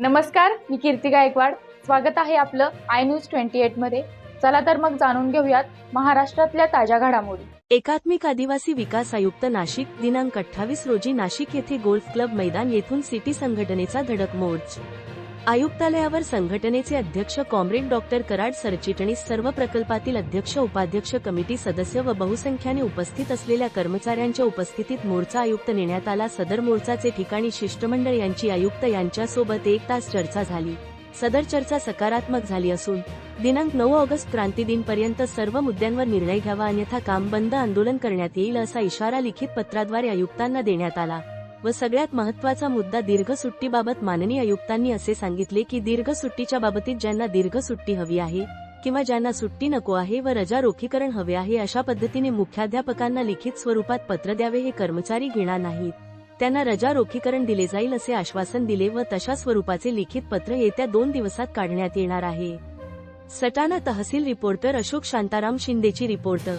नमस्कार मी कीर्ती गायकवाड. स्वागत आहे आपलं आय न्यूज ट्वेंटी एटमध्ये. चला तर मग जाणून घेऊयात महाराष्ट्रातल्या ताज्या घडामोडी. एकात्मिक आदिवासी विकास आयुक्त नाशिक दिनांक अठ्ठावीस रोजी नाशिक येथे गोल्फ क्लब मैदान येथून सिटी संघटनेचा धडक मोर्च. आयुक्तालयावर संघटनेचे अध्यक्ष कॉम्रेड डॉक्टर कराड सरचिटणीस सर्व प्रकल्पातील अध्यक्ष उपाध्यक्ष कमिटी सदस्य व बहुसंख्याने उपस्थित असलेल्या कर्मचाऱ्यांच्या उपस्थितीत मोर्चा आयुक्त नेण्यात आला. सदर मोर्चाचे ठिकाणी शिष्टमंडळ यांची आयुक्त यांच्यासोबत एक तास चर्चा झाली. सदर चर्चा सकारात्मक झाली असून दिनांक नऊ ऑगस्ट क्रांतिदिनपर्यंत सर्व मुद्द्यांवर निर्णय घ्यावा अन्यथा काम बंद आंदोलन करण्यात येईल असा इशारा लिखित पत्राद्वारे आयुक्तांना देण्यात आला. व सगळ्यात महत्त्वाचा मुद्दा दीर्घ सुट्टीबाबत माननीय आयुक्तांनी असे सांगितले की दीर्घ सुट्टीच्या बाबतीत ज्यांना दीर्घ सुट्टी हवी आहे किंवा ज्यांना सुट्टी नको आहे व रजा रोखीकरण हवे आहे अशा पद्धतीने मुख्याध्यापकांना लिखित स्वरूपात पत्र द्यावे हे कर्मचारी घेणार नाहीत. त्यांना रजा रोखीकरण दिले जाईल असे आश्वासन दिले व तशा स्वरूपाचे लिखित पत्र येत्या दोन दिवसात काढण्यात येणार आहे. सटाणा तहसील रिपोर्टर अशोक शांताराम शिंदेची रिपोर्टर